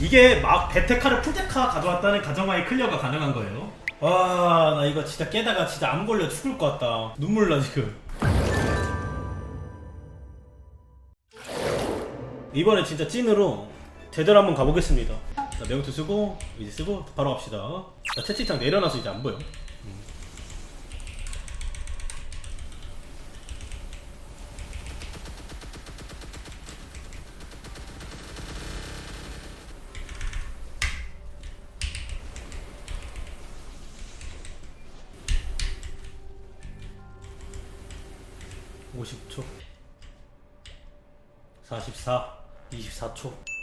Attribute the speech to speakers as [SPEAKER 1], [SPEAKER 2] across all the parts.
[SPEAKER 1] 이게 막 베테카를 풀테카 가져왔다는 가정하에 클리어가 가능한 거예요. 와, 나 이거 진짜 깨다가 진짜 암 걸려 죽을 것 같다. 눈물 나 지금. 이번에 진짜 찐으로 제대로 한번 가보겠습니다. 자, 명투 쓰고 이제 쓰고 바로 갑시다. 자, 채팅창 내려놔서 이제 안 보여. 음. (50초) (44) (24초)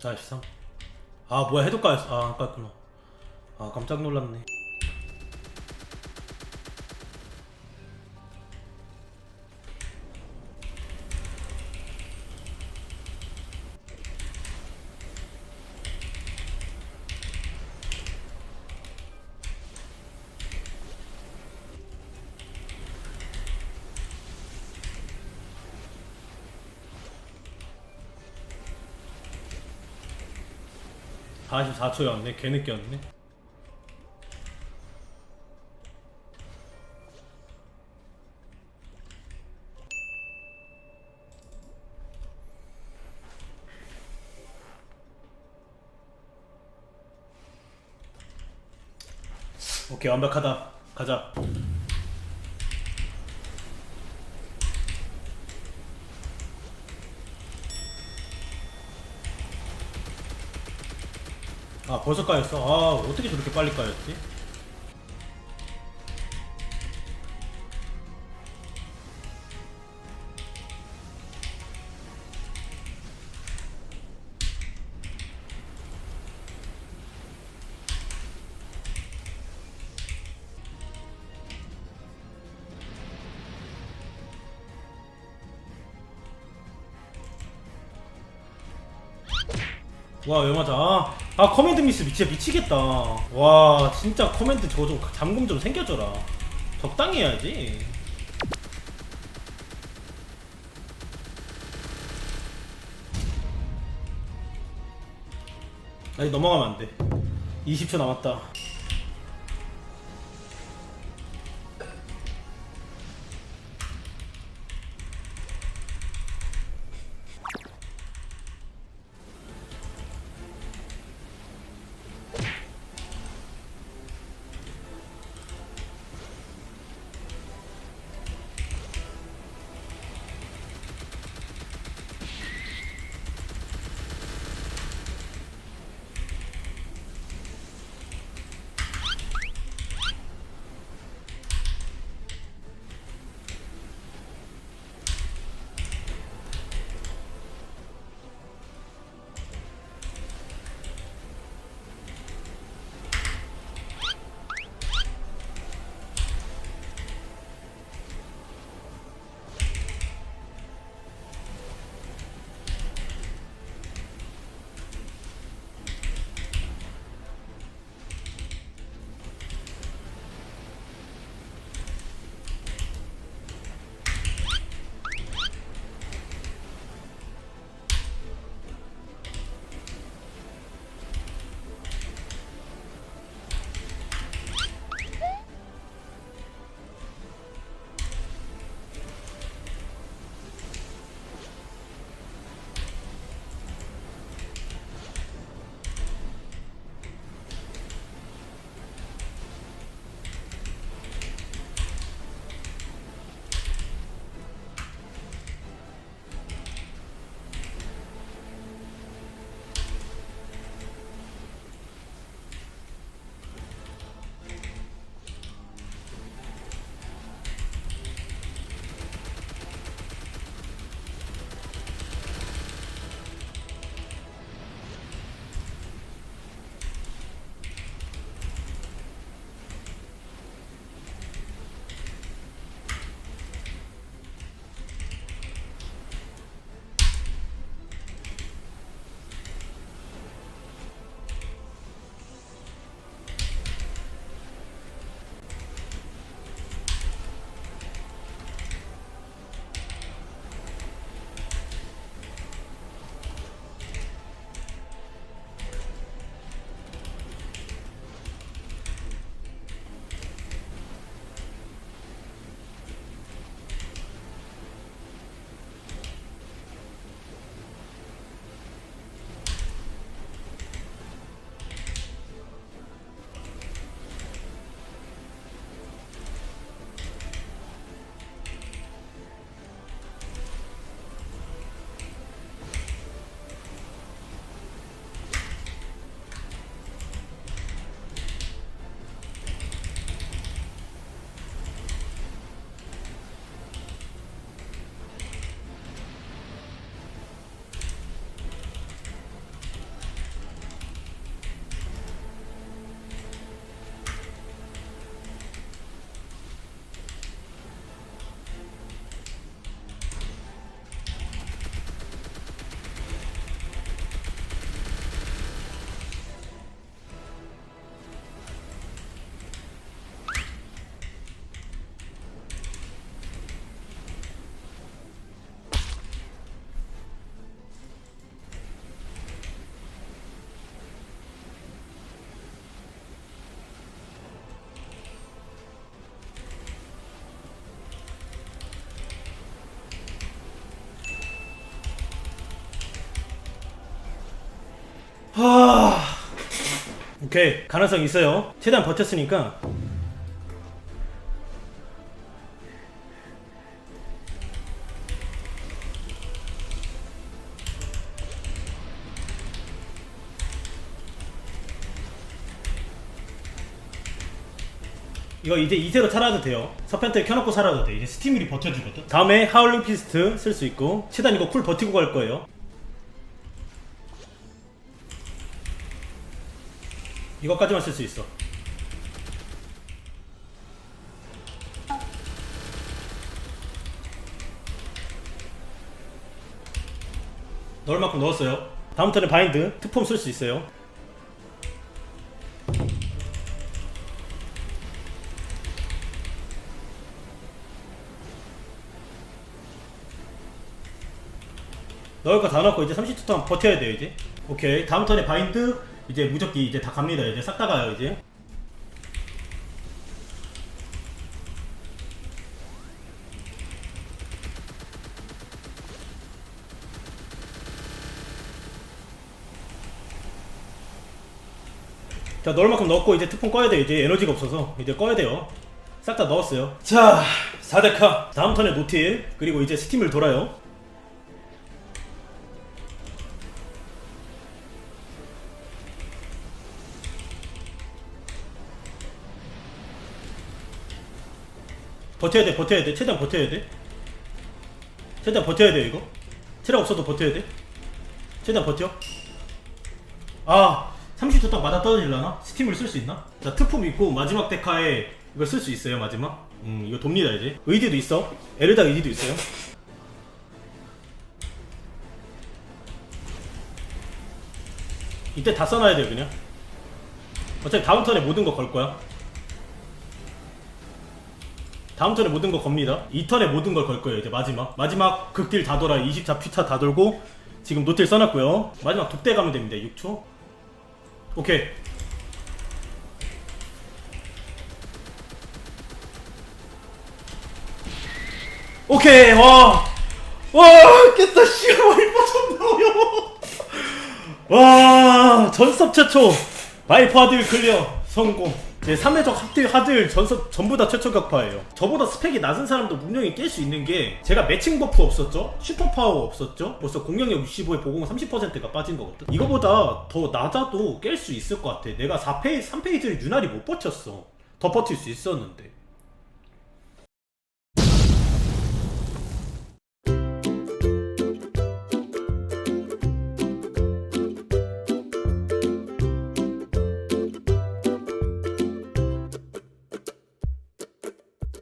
[SPEAKER 1] 자, 13. 아, 뭐야, 해독가였어. 아, 아까였구나. 아, 깜짝 놀랐네. (44초였네) 개늦게 였네. 오케이 완벽하다. 가자 아 벌써 까였어? 아 어떻게 저렇게 빨리 까였지? 와, 왜 맞아? 아, 아, 커맨드 미스 미- 진짜 미치겠다. 와, 진짜 커맨드 저거 좀 잠금 좀 생겨줘라. 적당히 해야지. 아니, 넘어가면 안 돼. 20초 남았다. 하... 오케이 가능성 있어요 최대한 버텼으니까 이거 이제 이대로 살아도 돼요. 서펜트 켜놓고 살아도 돼. 이제 스티밀이 버텨주거든. 다음에 하울링 피스트 쓸 수 있고 최대한 이거 쿨 버티고 갈 거예요. 이것까지만 쓸 수 있어. 넣을 만큼 넣었어요. 다음 턴에 바인드 특폼 쓸수 있어요. 넣을 거 다 넣고 이제 30초 동안 버텨야 돼요 이제 오케이 다음 턴에 바인드 이제 무적기 이제 다 갑니다. 이제 싹 다 가요 이제. 자 넣을 만큼 넣었고 이제 특폰 꺼야 돼 이제 에너지가 없어서. 이제 꺼야 돼요. 싹 다 넣었어요. 자 4대카. 다음 턴에 노틸. 그리고 이제 스팀을 돌아요 버텨야 돼, 버텨야 돼. 최대한 버텨야 돼. 최대한 버텨야 돼, 이거. 체력 없어도 버텨야 돼. 최대한 버텨. 아, 30초 딱 맞아 떨어질라나? 스팀을 쓸 수 있나? 자, 특품 있고, 마지막 데카에 이걸 쓸 수 있어요, 마지막. 음, 이거 돕니다, 이제. 의디도 있어. 에르다 의디도 있어요. 이때 다 써놔야 돼요, 그냥. 어차피 다음 턴에 모든 거 걸 거야. 다음 턴에 모든 거 겁니다. 이 턴에 모든 걸 걸 거예요. 이제 마지막 마지막 극딜 다 돌아 24 퓨타 다 돌고 지금 노틸 써놨고요. 마지막 독대 가면 됩니다. 6초. 오케이. 오케이 와. 와 깼다 씨발 와이퍼 쳤나요? 와 전섭 최초 바이퍼 하드 클리어 성공. 제 3회적 합딜 하들 전섭 전부 다 최초 격파예요. 저보다 스펙이 낮은 사람도 분명히 깰수 있는 게 제가 매칭 버프 없었죠? 슈퍼 파워 없었죠? 벌써 공격력 65에 보공 30%가 빠진 거거든. 이거보다 더 낮아도 깰 수 있을 것 같아. 내가 4페이지, 3페이지를 유난히 못 버텼어. 더 버틸 수 있었는데.